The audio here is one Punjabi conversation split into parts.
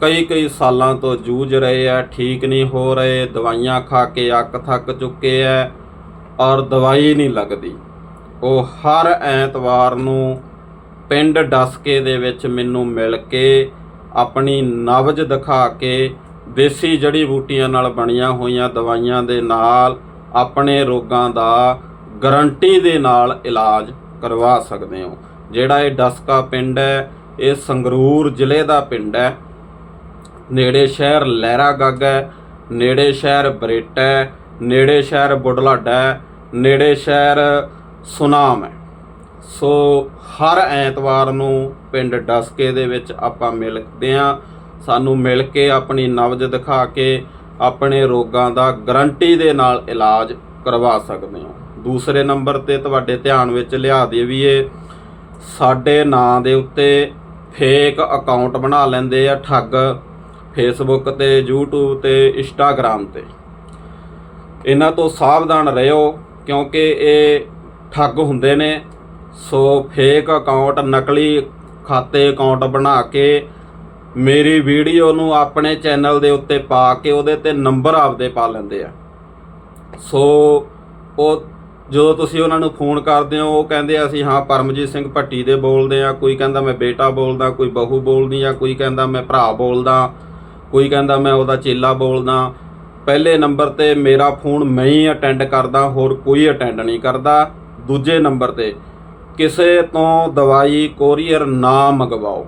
ਕਈ ਕਈ ਸਾਲਾਂ ਤੋਂ ਜੂਝ ਰਹੇ ਆ, ਠੀਕ ਨਹੀਂ ਹੋ ਰਹੇ, ਦਵਾਈਆਂ ਖਾ ਕੇ ਅੱਕ ਥੱਕ ਚੁੱਕੇ ਆ ਔਰ ਦਵਾਈ ਨਹੀਂ ਲੱਗਦੀ। ਉਹ ਹਰ ਐਤਵਾਰ ਨੂੰ ਪਿੰਡ ਡਸਕੇ ਦੇ ਵਿੱਚ ਮੈਨੂੰ ਮਿਲ ਕੇ ਆਪਣੀ ਨਬਜ ਦਿਖਾ ਕੇ ਦੇਸੀ ਜੜੀ ਬੂਟੀਆਂ ਨਾਲ ਬਣੀਆਂ ਹੋਈਆਂ ਦਵਾਈਆਂ ਦੇ ਨਾਲ ਆਪਣੇ ਰੋਗਾਂ ਦਾ ਗਰੰਟੀ ਦੇ ਨਾਲ ਇਲਾਜ ਕਰਵਾ ਸਕਦੇ ਹੋ। ਜਿਹੜਾ ਇਹ ਡਸਕਾ ਪਿੰਡ ਹੈ, ਇਹ ਸੰਗਰੂਰ ਜ਼ਿਲ੍ਹੇ ਦਾ ਪਿੰਡ ਹੈ। ਨੇੜੇ ਸ਼ਹਿਰ ਲਹਿਰਾ ਗੱਗ ਹੈ, ਨੇੜੇ ਸ਼ਹਿਰ ਬਰੇਟਾ ਹੈ, ਨੇੜੇ ਸ਼ਹਿਰ ਬੁਢਲਾਡਾ ਹੈ, ਨੇੜੇ ਸ਼ਹਿਰ ਸੁਨਾਮ ਹੈ। ਸੋ ਹਰ ਐਤਵਾਰ ਨੂੰ ਪਿੰਡ ਡਸਕੇ ਦੇ ਵਿੱਚ ਆਪਾਂ ਮਿਲਦੇ ਹਾਂ। ਸਾਨੂੰ ਮਿਲ ਕੇ ਆਪਣੀ ਨਬਜ ਦਿਖਾ ਕੇ ਆਪਣੇ ਰੋਗਾਂ ਦਾ ਗਰੰਟੀ ਦੇ ਨਾਲ ਇਲਾਜ ਕਰਵਾ ਸਕਦੇ ਹੋ। ਦੂਸਰੇ ਨੰਬਰ ਤੇ ਤੁਹਾਡੇ ਧਿਆਨ ਵਿੱਚ ਲਿਆ ਦੇਵੀਏ, ਸਾਡੇ ਨਾਂ ਦੇ ਉੱਤੇ ਫੇਕ ਅਕਾਊਂਟ ਬਣਾ ਲੈਂਦੇ ਆ ਠੱਗ। ਫੇਸਬੁੱਕ ਤੇ, YouTube ਤੇ, Instagram ਤੇ। ਇਹਨਾਂ ਤੋਂ ਸਾਵਧਾਨ ਰਹਿਓ ਕਿਉਂਕਿ ਇਹ ਠੱਗ ਹੁੰਦੇ ਨੇ। ਸੋ ਫੇਕ ਅਕਾਊਂਟ ਨਕਲੀ ਖਾਤੇ ਅਕਾਊਂਟ ਬਣਾ ਕੇ ਮੇਰੀ ਵੀਡੀਓ ਨੂੰ ਆਪਣੇ ਚੈਨਲ ਦੇ ਉੱਤੇ ਪਾ ਕੇ ਉਹਦੇ ਤੇ ਨੰਬਰ ਆਪਦੇ ਪਾ ਲੈਂਦੇ ਆ। ਸੋ ਉਹ ਜਦੋਂ ਤੁਸੀਂ ਉਹਨਾਂ ਨੂੰ ਫੋਨ ਕਰਦੇ ਹੋ, ਉਹ ਕਹਿੰਦੇ ਅਸੀਂ ਹਾਂ ਪਰਮਜੀਤ ਸਿੰਘ ਭੱਟੀ ਦੇ ਬੋਲਦੇ ਆ। ਕੋਈ ਕਹਿੰਦਾ ਮੈਂ ਬੇਟਾ ਬੋਲਦਾ, ਕੋਈ ਬਹੂ ਬੋਲਦੀ ਆ, ਕੋਈ ਕਹਿੰਦਾ ਮੈਂ ਭਰਾ ਬੋਲਦਾ। ਕੋਈ ਕਹਿੰਦਾ ਮੈਂ ਉਹਦਾ ਚੇਲਾ ਬੋਲਦਾ। ਪਹਿਲੇ ਨੰਬਰ ਤੇ ਮੇਰਾ ਫੋਨ ਮੈਂ ਹੀ ਅਟੈਂਡ ਕਰਦਾ, ਹੋਰ ਕੋਈ ਅਟੈਂਡ ਨਹੀਂ ਕਰਦਾ। ਦੂਜੇ ਨੰਬਰ ਤੇ, ਕਿਸੇ ਤੋਂ ਦਵਾਈ ਕੋਰੀਅਰ ਨਾ ਮੰਗਵਾਓ।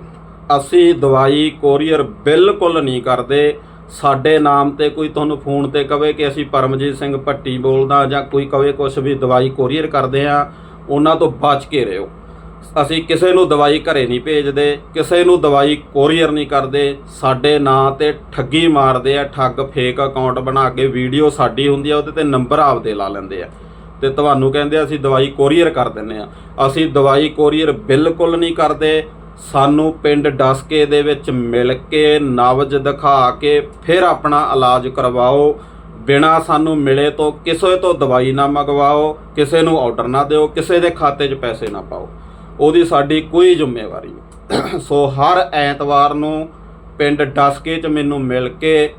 ਅਸੀਂ ਦਵਾਈ ਕੋਰੀਅਰ ਬਿਲਕੁਲ ਨਹੀਂ ਕਰਦੇ। ਸਾਡੇ ਨਾਮ ਤੇ ਕੋਈ ਤੁਹਾਨੂੰ ਫੋਨ ਤੇ ਕਵੇ ਕਿ ਅਸੀਂ ਪਰਮਜੀਤ ਸਿੰਘ ਭੱਟੀ ਬੋਲਦਾ ਜਾਂ ਕੋਈ ਕਵੇ ਕੁਝ ਵੀ ਦਵਾਈ ਕੋਰੀਅਰ ਕਰਦੇ ਆ ਉਹਨਾਂ ਤੋਂ ਬਚ ਕੇ ਰਹੋ। ਅਸੀਂ ਕਿਸੇ ਨੂੰ ਦਵਾਈ ਘਰੇ ਨਹੀਂ ਭੇਜਦੇ, ਕਿਸੇ ਨੂੰ ਦਵਾਈ ਕੋਰੀਅਰ ਨਹੀਂ ਕਰਦੇ। ਸਾਡੇ ਨਾਂ ਤੇ ਠੱਗੀ ਮਾਰਦੇ ਆ, ਠੱਗ ਫੇਕ ਅਕਾਊਂਟ ਬਣਾ ਕੇ ਵੀਡੀਓ ਸਾਡੀ ਹੁੰਦੀ ਆ, ਉਹਦੇ ਤੇ ਨੰਬਰ ਆਪਦੇ ਲਾ ਲੈਂਦੇ ਆ। ਤੇ ਤੁਹਾਨੂੰ ਕਹਿੰਦੇ ਆ, ਅਸੀਂ ਦਵਾਈ ਕੋਰੀਅਰ ਕਰ ਦਿੰਨੇ ਆ। ਅਸੀਂ ਦਵਾਈ ਕੋਰੀਅਰ ਬਿਲਕੁਲ ਨਹੀਂ ਕਰਦੇ। ਸਾਨੂੰ ਪਿੰਡ ਡਸਕੇ ਦੇ ਵਿੱਚ ਮਿਲ ਕੇ ਨਵਜ਼ ਦਿਖਾ ਕੇ ਫਿਰ ਆਪਣਾ ਇਲਾਜ ਕਰਵਾਓ। ਬਿਨਾ ਸਾਨੂੰ ਮਿਲੇ ਤੋਂ ਕਿਸੇ ਤੋਂ ਦਵਾਈ ਨਾ ਮੰਗਵਾਓ, ਕਿਸੇ ਨੂੰ ਆਰਡਰ ਨਾ ਦਿਓ, ਕਿਸੇ ਦੇ ਖਾਤੇ 'ਚ ਪੈਸੇ ਨਾ ਪਾਓ। ਉਹਦੀ ਸਾਡੀ ਕੋਈ ਜ਼ਿੰਮੇਵਾਰੀ ਨਹੀਂ। ਸੋ ਹਰ ਐਤਵਾਰ ਨੂੰ ਪਿੰਡ ਡਸਕੇ 'ਚ ਮੈਨੂੰ ਮਿਲ ਕੇ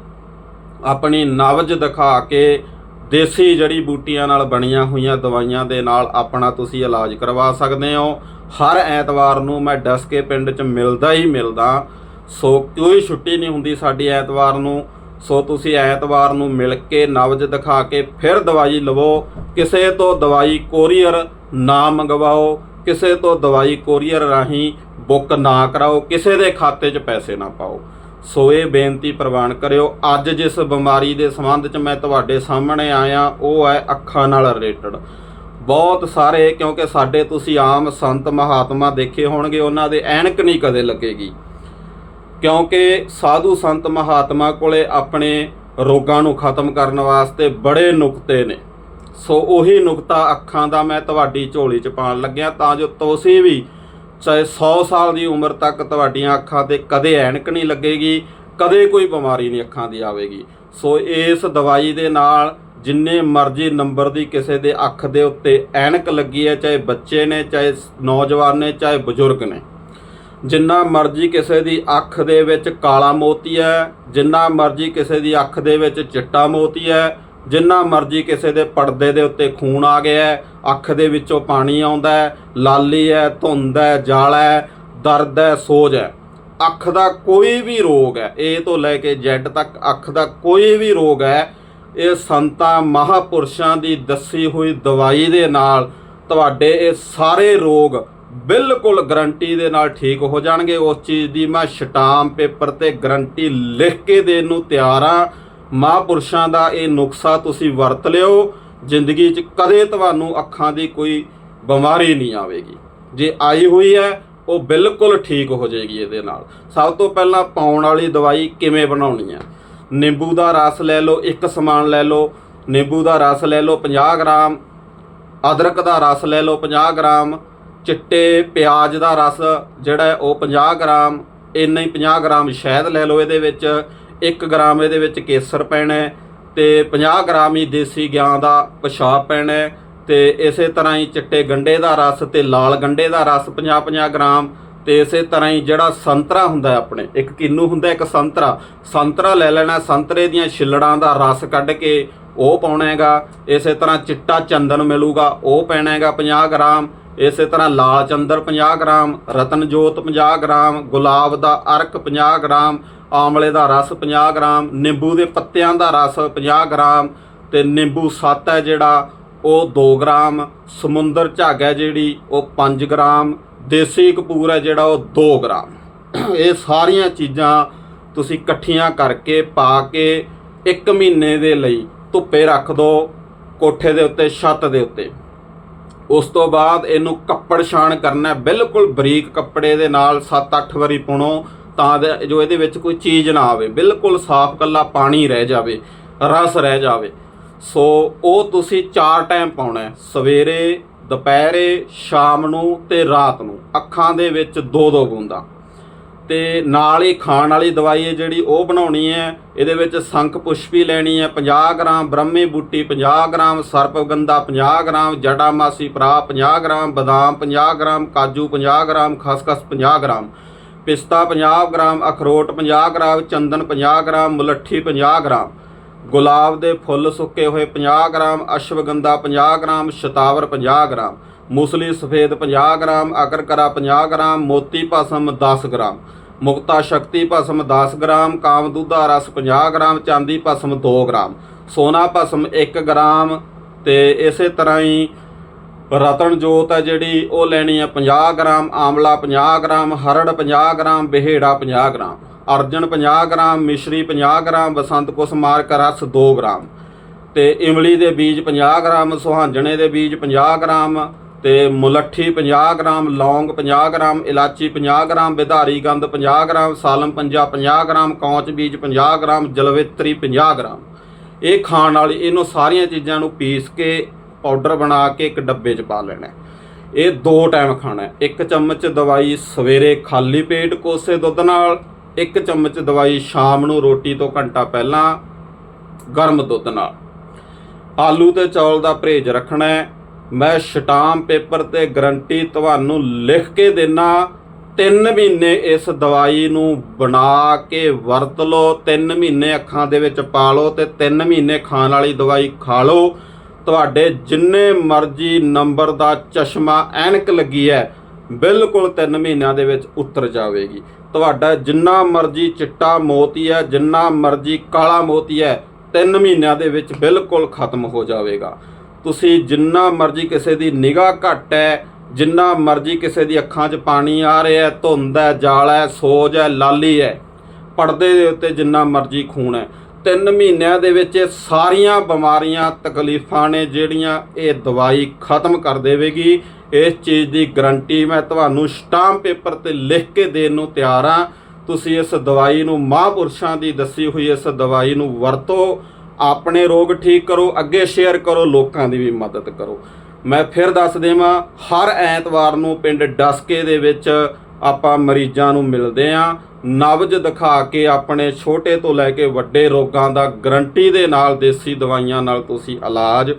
ਆਪਣੀ ਨਵਜ਼ ਦਿਖਾ ਕੇ ਦੇਸੀ ਜੜੀ ਬੂਟੀਆਂ ਨਾਲ ਬਣੀਆਂ ਹੋਈਆਂ ਦਵਾਈਆਂ ਦੇ ਨਾਲ ਆਪਣਾ ਤੁਸੀਂ ਇਲਾਜ ਕਰਵਾ ਸਕਦੇ ਹੋ। ਹਰ ਐਤਵਾਰ ਨੂੰ ਮੈਂ ਡਸਕੇ ਪਿੰਡ 'ਚ ਮਿਲਦਾ ਹੀ ਮਿਲਦਾ। ਸੋ ਕੋਈ ਛੁੱਟੀ ਨਹੀਂ ਹੁੰਦੀ ਸਾਡੀ ਐਤਵਾਰ ਨੂੰ। ਸੋ ਤੁਸੀਂ ਐਤਵਾਰ ਨੂੰ ਮਿਲ ਕੇ ਨਵਜ਼ ਦਿਖਾ ਕੇ ਫਿਰ ਦਵਾਈ ਲਵੋ। ਕਿਸੇ ਤੋਂ ਦਵਾਈ ਕੋਰੀਅਰ ਨਾ ਮੰਗਵਾਓ। ਕਿਸੇ ਤੋਂ ਦਵਾਈ ਕੋਰੀਅਰ ਰਾਹੀਂ ਬੁੱਕ ਨਾ ਕਰਾਓ, ਕਿਸੇ ਦੇ ਖਾਤੇ 'ਚ ਪੈਸੇ ਨਾ ਪਾਓ। ਸੋ ਇਹ ਬੇਨਤੀ ਪ੍ਰਵਾਨ ਕਰਿਓ। ਅੱਜ ਜਿਸ ਬਿਮਾਰੀ ਦੇ ਸੰਬੰਧ 'ਚ ਮੈਂ ਤੁਹਾਡੇ ਸਾਹਮਣੇ ਆਇਆ, ਉਹ ਹੈ ਅੱਖਾਂ ਨਾਲ ਰਿਲੇਟਡ ਬਹੁਤ ਸਾਰੇ, ਕਿਉਂਕਿ ਸਾਡੇ ਤੁਸੀਂ ਆਮ ਸੰਤ ਮਹਾਤਮਾ ਦੇਖੇ ਹੋਣਗੇ, ਉਹਨਾਂ ਦੇ ਐਨਕ ਨਹੀਂ ਕਦੇ ਲੱਗੇਗੀ। ਕਿਉਂਕਿ ਸਾਧੂ ਸੰਤ ਮਹਾਤਮਾ ਕੋਲੇ ਆਪਣੇ ਰੋਗਾਂ ਨੂੰ ਖਤਮ ਕਰਨ ਵਾਸਤੇ ਬੜੇ ਨੁਕਤੇ ਨੇ। ਸੋ ਉਹੀ ਨੁਕਤਾ ਅੱਖਾਂ ਦਾ ਮੈਂ ਤੁਹਾਡੀ ਝੋਲੀ 'ਚ ਪਾਉਣ ਲੱਗਿਆ, ਤਾਂ ਜੋ ਤੁਸੀਂ ਵੀ ਚਾਹੇ 100 ਸਾਲ ਦੀ ਉਮਰ ਤੱਕ ਤੁਹਾਡੀਆਂ ਅੱਖਾਂ ਤੇ ਕਦੇ ਐਨਕ ਨਹੀਂ ਲੱਗੇਗੀ, ਕਦੇ ਕੋਈ ਬਿਮਾਰੀ ਨਹੀਂ ਅੱਖਾਂ ਦੀ ਆਵੇਗੀ। ਸੋ ਇਸ ਦਵਾਈ ਦੇ ਨਾਲ ਜਿੰਨੇ ਮਰਜ਼ੀ ਨੰਬਰ ਦੀ ਕਿਸੇ ਦੇ ਅੱਖ ਦੇ ਉੱਤੇ ਐਨਕ ਲੱਗੀ ਹੈ, ਚਾਹੇ ਬੱਚੇ ਨੇ, ਚਾਹੇ ਨੌਜਵਾਨ ਨੇ, ਚਾਹੇ ਬਜ਼ੁਰਗ ਨੇ। ਜਿੰਨਾ ਮਰਜ਼ੀ ਕਿਸੇ ਦੀ ਅੱਖ ਦੇ ਵਿੱਚ ਕਾਲਾ ਮੋਤੀ ਹੈ, ਜਿੰਨਾ ਮਰਜ਼ੀ ਕਿਸੇ ਦੀ ਅੱਖ ਦੇ ਵਿੱਚ ਚਿੱਟਾ ਮੋਤੀ ਹੈ ਜਿੰਨਾ ਮਰਜ਼ੀ ਕਿਸੇ ਦੇ ਪਰਦੇ ਦੇ ਉੱਤੇ ਖੂਨ ਆ ਗਿਆ ਹੈ, ਅੱਖ ਦੇ ਵਿੱਚੋਂ ਪਾਣੀ ਆਉਂਦਾ ਹੈ, ਲਾਲੀ ਹੈ, ਧੁੰਦ ਹੈ, ਜਾਲਾ ਹੈ, ਦਰਦ ਹੈ, ਸੋਜ ਹੈ। ਅੱਖ ਦਾ ਕੋਈ ਵੀ ਰੋਗ ਹੈ ਏ ਤੋਂ ਲੈ ਕੇ ਜ਼ੈਡ ਤੱਕ ਅੱਖ ਦਾ ਕੋਈ ਵੀ ਰੋਗ ਹੈ, ਇਹ ਸੰਤਾਂ ਮਹਾਪੁਰਸ਼ਾਂ ਦੀ ਦੱਸੀ ਹੋਈ ਦਵਾਈ ਦੇ ਨਾਲ ਤੁਹਾਡੇ ਇਹ ਸਾਰੇ ਰੋਗ ਬਿਲਕੁਲ ਗਰੰਟੀ ਦੇ ਨਾਲ ਠੀਕ ਹੋ ਜਾਣਗੇ। ਉਸ ਚੀਜ਼ ਦੀ ਮੈਂ ਸਟਾਮ ਪੇਪਰ ਤੇ ਗਰੰਟੀ ਲਿਖ ਕੇ ਦੇਣ ਨੂੰ ਤਿਆਰ ਹਾਂ। ਮਹਾਪੁਰਸ਼ਾਂ ਦਾ ਇਹ ਨੁਕਸਾ ਤੁਸੀਂ ਵਰਤ ਲਿਓ। ਜ਼ਿੰਦਗੀ 'ਚ ਕਦੇ ਤੁਹਾਨੂੰ ਅੱਖਾਂ ਦੀ ਕੋਈ ਬਿਮਾਰੀ ਨਹੀਂ ਆਵੇਗੀ। ਜੇ ਆਈ ਹੋਈ ਹੈ, ਉਹ ਬਿਲਕੁਲ ਠੀਕ ਹੋ ਜਾਏਗੀ ਇਹਦੇ ਨਾਲ। ਸਭ ਤੋਂ ਪਹਿਲਾਂ ਪਾਉਣ ਵਾਲੀ ਦਵਾਈ ਕਿਵੇਂ ਬਣਾਉਣੀ ਹੈ? ਨਿੰਬੂ ਦਾ ਰਸ ਲੈ ਲਓ, ਇੱਕ ਸਮਾਨ ਲੈ ਲਓ। ਨਿੰਬੂ ਦਾ ਰਸ ਲੈ ਲਓ 50 ਗ੍ਰਾਮ। ਅਦਰਕ ਦਾ ਰਸ ਲੈ ਲਓ 50 ਗ੍ਰਾਮ। ਚਿੱਟੇ ਪਿਆਜ਼ ਦਾ ਰਸ ਜਿਹੜਾ ਉਹ 50 ਗ੍ਰਾਮ। ਇੰਨਾ ਹੀ 50 ਗ੍ਰਾਮ ਸ਼ਹਿਦ ਲੈ ਲਓ ਇਹਦੇ ਵਿੱਚ। 1 ਗ੍ਰਾਮ ਇਹਦੇ ਵਿੱਚ ਕੇਸਰ ਪੈਣਾ ਹੈ ਤੇ 50 ਗ੍ਰਾਮ ਹੀ ਦੇਸੀ ਗਾਂ ਦਾ ਪਿਸ਼ਾਬ ਪੈਣਾ ਹੈ ਤੇ ਇਸੇ ਤਰ੍ਹਾਂ ਹੀ ਚਿੱਟੇ ਗੰਡੇ ਦਾ ਰਸ ਤੇ ਲਾਲ ਗੰਡੇ ਦਾ ਰਸ 50-50 ਗ੍ਰਾਮ ਤੇ ਇਸੇ ਤਰ੍ਹਾਂ ਹੀ ਜਿਹੜਾ ਸੰਤਰਾ ਹੁੰਦਾ ਆਪਣੇ, ਇੱਕ ਕਿੰਨੂ ਹੁੰਦਾ, ਇੱਕ ਸੰਤਰਾ। ਸੰਤਰਾ ਲੈ ਲੈਣਾ, ਸੰਤਰੇ ਦੀਆਂ ਛਿੱਲੜਾਂ ਦਾ ਰਸ ਕੱਢ ਕੇ ਉਹ ਪਾਉਣਾ ਹੈਗਾ, ਇਸੇ ਤਰ੍ਹਾਂ ਚਿੱਟਾ ਚੰਦਨ ਮਿਲੂਗਾ, ਉਹ ਪੈਣਾ ਹੈਗਾ 50 ਗ੍ਰਾਮ। ਇਸੇ ਤਰ੍ਹਾਂ ਲਾਲ ਚੰਦਰ 50 ਗ੍ਰਾਮ ਰਤਨ ਜੋਤ 50 ਗ੍ਰਾਮ, ਗੁਲਾਬ ਦਾ ਅਰਕ 50 ਗ੍ਰਾਮ ਆਮਲੇ ਦਾ ਰਸ 50 ਗ੍ਰਾਮ, ਨਿੰਬੂ ਦੇ ਪੱਤਿਆਂ ਦਾ ਰਸ 50 ਗ੍ਰਾਮ ਤੇ ਨਿੰਬੂ ਸੱਤ ਹੈ ਜਿਹੜਾ, ਉਹ 2 ਗ੍ਰਾਮ, ਸਮੁੰਦਰ ਝੱਗ ਹੈ ਜਿਹੜੀ, ਉਹ 5 ਗ੍ਰਾਮ, ਦੇਸੀ ਕਪੂਰ ਹੈ ਜਿਹੜਾ, ਉਹ 2 ਗ੍ਰਾਮ। ਇਹ ਸਾਰੀਆਂ ਚੀਜ਼ਾਂ ਤੁਸੀਂ ਇਕੱਠੀਆਂ ਕਰਕੇ ਪਾ ਕੇ 1 ਮਹੀਨੇ ਦੇ ਲਈ ਧੁੱਪੇ ਰੱਖ ਦਿਓ ਕੋਠੇ ਦੇ ਉੱਤੇ, ਛੱਤ ਦੇ ਉੱਤੇ। ਉਸ ਤੋਂ ਬਾਅਦ ਇਹਨੂੰ ਕੱਪੜ ਛਾਣ ਕਰਨਾ ਬਿਲਕੁਲ ਬਰੀਕ ਕੱਪੜੇ ਦੇ ਨਾਲ 7-8 ਵਾਰੀ ਪੁਣੋ। ਤਾਂ ਜੋ ਇਹਦੇ ਵਿੱਚ ਕੋਈ ਚੀਜ਼ ਨਾ ਆਵੇ, ਬਿਲਕੁਲ ਸਾਫ਼ ਕੱਲਾ ਪਾਣੀ ਰਹਿ ਜਾਵੇ, ਰਸ ਰਹਿ ਜਾਵੇ। ਸੋ ਉਹ ਤੁਸੀਂ ਚਾਰ ਟਾਈਮ ਪਾਉਣਾ ਸਵੇਰੇ, ਦੁਪਹਿਰੇ, ਸ਼ਾਮ ਨੂੰ ਤੇ ਰਾਤ ਨੂੰ। ਅੱਖਾਂ ਦੇ ਵਿੱਚ ਦੋ ਦੋ ਬੂੰਦਾਂ। ਤੇ ਨਾਲ ਹੀ ਖਾਣ ਵਾਲੀ ਦਵਾਈ ਹੈ ਜਿਹੜੀ ਉਹ ਬਣਾਉਣੀ ਹੈ, ਇਹਦੇ ਵਿੱਚ ਸੰਖ ਪੁਸ਼ਪੀ ਲੈਣੀ ਹੈ 50 ਗ੍ਰਾਮ ਬ੍ਰਹਮੀ ਬੂਟੀ 50 ਗ੍ਰਾਮ ਸਰਪਗੰਧਾ 50 ਗ੍ਰਾਮ ਜਟਾਮਾਸੀ ਭਰਾ 50 ਗ੍ਰਾਮ ਬਦਾਮ 50 ਗ੍ਰਾਮ ਕਾਜੂ 50 ਗ੍ਰਾਮ ਖਸਖਸ 50 ਗ੍ਰਾਮ। ਪਿਸਤਾ 50 ਗ੍ਰਾਮ ਅਖਰੋਟ 50 ਗ੍ਰਾਮ ਚੰਦਨ 50 ਗ੍ਰਾਮ ਮੁਲੱਠੀ 50 ਗ੍ਰਾਮ ਗੁਲਾਬ ਦੇ ਫੁੱਲ ਸੁੱਕੇ ਹੋਏ 50 ਗ੍ਰਾਮ ਅਸ਼ਵਗੰਧਾ 50 ਗ੍ਰਾਮ ਸ਼ਤਾਵਰ 50 ਗ੍ਰਾਮ ਮੂਸਲੀ ਸਫੇਦ 50 ਗ੍ਰਾਮ ਅਕਰਕਰਾ 50 ਗ੍ਰਾਮ ਮੋਤੀ ਭਸਮ 10 ਗ੍ਰਾਮ ਮੁਕਤਾ ਸ਼ਕਤੀ ਭਸਮ 10 ਗ੍ਰਾਮ ਕਾਮਦੂਧਾ ਰਸ 50 ਗ੍ਰਾਮ ਚਾਂਦੀ ਭਸਮ 2 ਗ੍ਰਾਮ ਸੋਨਾ ਭਸਮ 1 ਗ੍ਰਾਮ ਤੇ ਇਸੇ ਤਰ੍ਹਾਂ ਹੀ ਰਤਨ ਜੋਤ ਹੈ ਜਿਹੜੀ ਉਹ ਲੈਣੀ ਹੈ 50 ਗ੍ਰਾਮ ਆਮਲਾ 50 ਗ੍ਰਾਮ ਹਰੜ 50 ਗ੍ਰਾਮ ਬਿਹੇੜਾ 50 ਗ੍ਰਾਮ ਅਰਜਨ 50 ਗ੍ਰਾਮ ਮਿਸ਼ਰੀ 50 ਗ੍ਰਾਮ ਬਸੰਤ ਕੁਸਮਾਰ ਰਸ 2 ਗ੍ਰਾਮ ਤੇ ਇਮਲੀ ਦੇ ਬੀਜ 50 ਗ੍ਰਾਮ ਸੁਹਾਂਜਣੇ ਦੇ ਬੀਜ 50 ਗ੍ਰਾਮ ਤੇ ਮੁਲੱਠੀ 50 ਗ੍ਰਾਮ ਲੌਂਗ 50 ਗ੍ਰਾਮ ਇਲਾਚੀ 50 ਗ੍ਰਾਮ ਵਿਧਾਰੀ ਗੰਧ 50 ਗ੍ਰਾਮ ਸਾਲਮ ਪੰਜਾ 50 ਗ੍ਰਾਮ ਕੌਂਚ ਬੀਜ 50 ਗ੍ਰਾਮ ਜਲਵੇਤਰੀ 50 ਗ੍ਰਾਮ ਇਹ ਖਾਣ ਵਾਲੀ ਇਹਨੂੰ ਸਾਰੀਆਂ ਚੀਜ਼ਾਂ ਨੂੰ ਪੀਸ ਕੇ ਪਾਊਡਰ ਬਣਾ ਕੇ ਇੱਕ ਡੱਬੇ 'ਚ ਪਾ ਲੈਣਾ ਇਹ ਦੋ ਟਾਈਮ ਖਾਣਾ ਇੱਕ ਚਮਚ ਦਵਾਈ ਸਵੇਰੇ ਖਾਲੀ ਪੇਟ ਕੋਸੇ ਦੁੱਧ ਨਾਲ, ਇੱਕ ਚਮਚ ਦਵਾਈ ਸ਼ਾਮ ਨੂੰ ਰੋਟੀ ਤੋਂ ਘੰਟਾ ਪਹਿਲਾਂ ਗਰਮ ਦੁੱਧ ਨਾਲ। ਆਲੂ ਤੇ ਚੌਲ ਦਾ ਪਰਹੇਜ਼ ਰੱਖਣਾ ਹੈ। ਮੈਂ ਸ਼ਟਾਮ ਪੇਪਰ ਤੇ ਗਰੰਟੀ ਤੁਹਾਨੂੰ ਲਿਖ ਕੇ ਦੇਣਾ 3 ਮਹੀਨੇ ਇਸ ਦਵਾਈ ਨੂੰ ਬਣਾ ਕੇ ਵਰਤ ਲਓ 3 ਮਹੀਨੇ ਅੱਖਾਂ ਦੇ ਵਿੱਚ ਪਾ ਲਓ ਤੇ 3 ਮਹੀਨੇ ਖਾਣ ਵਾਲੀ ਦਵਾਈ ਖਾ ਲਓ। ਤੁਹਾਡੇ ਜਿੰਨੇ ਮਰਜ਼ੀ ਨੰਬਰ ਦਾ ਚਸ਼ਮਾ ਐਨਕ ਲੱਗੀ ਹੈ, ਬਿਲਕੁਲ 3 ਮਹੀਨਿਆਂ ਦੇ ਵਿੱਚ ਉਤਰ ਜਾਵੇਗੀ। ਤੁਹਾਡਾ ਜਿੰਨਾ ਮਰਜ਼ੀ ਚਿੱਟਾ ਮੋਤੀ ਹੈ, ਜਿੰਨਾ ਮਰਜ਼ੀ ਕਾਲਾ ਮੋਤੀ ਹੈ 3 ਮਹੀਨਿਆਂ ਦੇ ਵਿੱਚ ਬਿਲਕੁਲ ਖਤਮ ਹੋ ਜਾਵੇਗਾ। ਤੁਸੀਂ ਜਿੰਨਾ ਮਰਜ਼ੀ ਕਿਸੇ ਦੀ ਨਿਗਾਹ ਘੱਟ ਹੈ, ਜਿੰਨਾ ਮਰਜ਼ੀ ਕਿਸੇ ਦੀ ਅੱਖਾਂ 'ਚ ਪਾਣੀ ਆ ਰਿਹਾ ਹੈ, ਧੁੰਦ ਹੈ, ਜਾਲ ਹੈ, ਸੋਜ ਹੈ, ਲਾਲੀ ਹੈ, ਪਰਦੇ ਦੇ ਉੱਤੇ ਜਿੰਨਾ ਮਰਜ਼ੀ ਖੂਨ ਹੈ। ਤਿੰਨ ਮਹੀਨਿਆਂ ਦੇ ਵਿੱਚ ਇਹ ਸਾਰੀਆਂ ਬਿਮਾਰੀਆਂ, ਤਕਲੀਫਾਂ ਨੇ ਜਿਹੜੀਆਂ ਇਹ ਦਵਾਈ ਖਤਮ ਕਰ ਦੇਵੇਗੀ। ਇਸ ਚੀਜ਼ ਦੀ ਗਰੰਟੀ ਮੈਂ ਤੁਹਾਨੂੰ ਸਟਾਂਪ ਪੇਪਰ ਤੇ ਲਿਖ ਕੇ ਦੇਣ ਨੂੰ ਤਿਆਰ ਹਾਂ। ਤੁਸੀਂ ਇਸ ਦਵਾਈ ਨੂੰ ਮਹਾਂਪੁਰਸ਼ਾਂ ਦੀ ਦੱਸੀ ਹੋਈ ਇਸ ਦਵਾਈ ਨੂੰ ਵਰਤੋ। ਆਪਣੇ ਰੋਗ ਠੀਕ ਕਰੋ, ਅੱਗੇ ਸ਼ੇਅਰ ਕਰੋ, ਲੋਕਾਂ ਦੀ ਵੀ ਮਦਦ ਕਰੋ। ਮੈਂ ਫਿਰ ਦੱਸ ਦੇਵਾਂ, ਹਰ ਐਤਵਾਰ ਨੂੰ ਪਿੰਡ ਡਸਕੇ ਦੇ ਵਿੱਚ ਆਪਾਂ ਮਰੀਜ਼ਾਂ ਨੂੰ ਮਿਲਦੇ ਆਂ। ਨਬਜ ਦਿਖਾ ਕੇ ਆਪਣੇ ਛੋਟੇ ਤੋਂ ਲੈ ਕੇ ਵੱਡੇ ਰੋਗਾਂ ਦਾ ਗਰੰਟੀ ਦੇ ਨਾਲ ਦੇਸੀ ਦਵਾਈਆਂ ਨਾਲ ਤੁਸੀਂ ਇਲਾਜ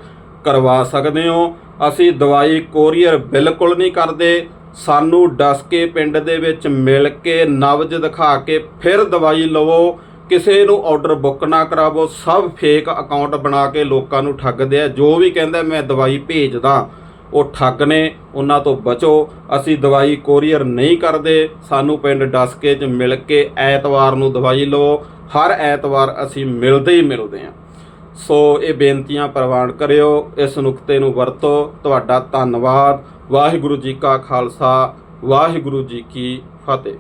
ਕਰਵਾ ਸਕਦੇ ਹੋ। ਅਸੀਂ ਦਵਾਈ ਕੋਰੀਅਰ ਬਿਲਕੁਲ ਨਹੀਂ ਕਰਦੇ। ਸਾਨੂੰ ਡਸਕੇ ਪਿੰਡ ਦੇ ਵਿੱਚ ਮਿਲ ਕੇ ਨਬਜ ਦਿਖਾ ਕੇ ਫਿਰ ਦਵਾਈ ਲਵੋ। ਕਿਸੇ ਨੂੰ ਆਰਡਰ ਬੁੱਕ ਨਾ ਕਰਾਵੋ। ਸਭ ਫੇਕ ਅਕਾਊਂਟ ਬਣਾ ਕੇ ਲੋਕਾਂ ਨੂੰ ਠੱਗਦੇ ਆ। ਜੋ ਵੀ ਕਹਿੰਦਾ ਮੈਂ ਦਵਾਈ ਭੇਜਦਾ। ਉਹ ਠੱਗ ਨੇ, ਉਹਨਾਂ ਤੋਂ ਬਚੋ। ਅਸੀਂ ਦਵਾਈ ਕੋਰੀਅਰ ਨਹੀਂ ਕਰਦੇ। ਸਾਨੂੰ ਪਿੰਡ ਡਸਕੇ 'ਚ ਮਿਲ ਕੇ ਐਤਵਾਰ ਨੂੰ ਦਵਾਈ ਲਵੋ। ਹਰ ਐਤਵਾਰ ਅਸੀਂ ਮਿਲਦੇ ਹੀ ਮਿਲਦੇ ਹਾਂ। ਸੋ ਇਹ ਬੇਨਤੀਆਂ ਪ੍ਰਵਾਨ ਕਰਿਓ। ਇਸ ਨੁਕਤੇ ਨੂੰ ਵਰਤੋ। ਤੁਹਾਡਾ ਧੰਨਵਾਦ। ਵਾਹਿਗੁਰੂ ਜੀ ਕਾ ਖਾਲਸਾ। ਵਾਹਿਗੁਰੂ ਜੀ ਕੀ ਫਤਿਹ।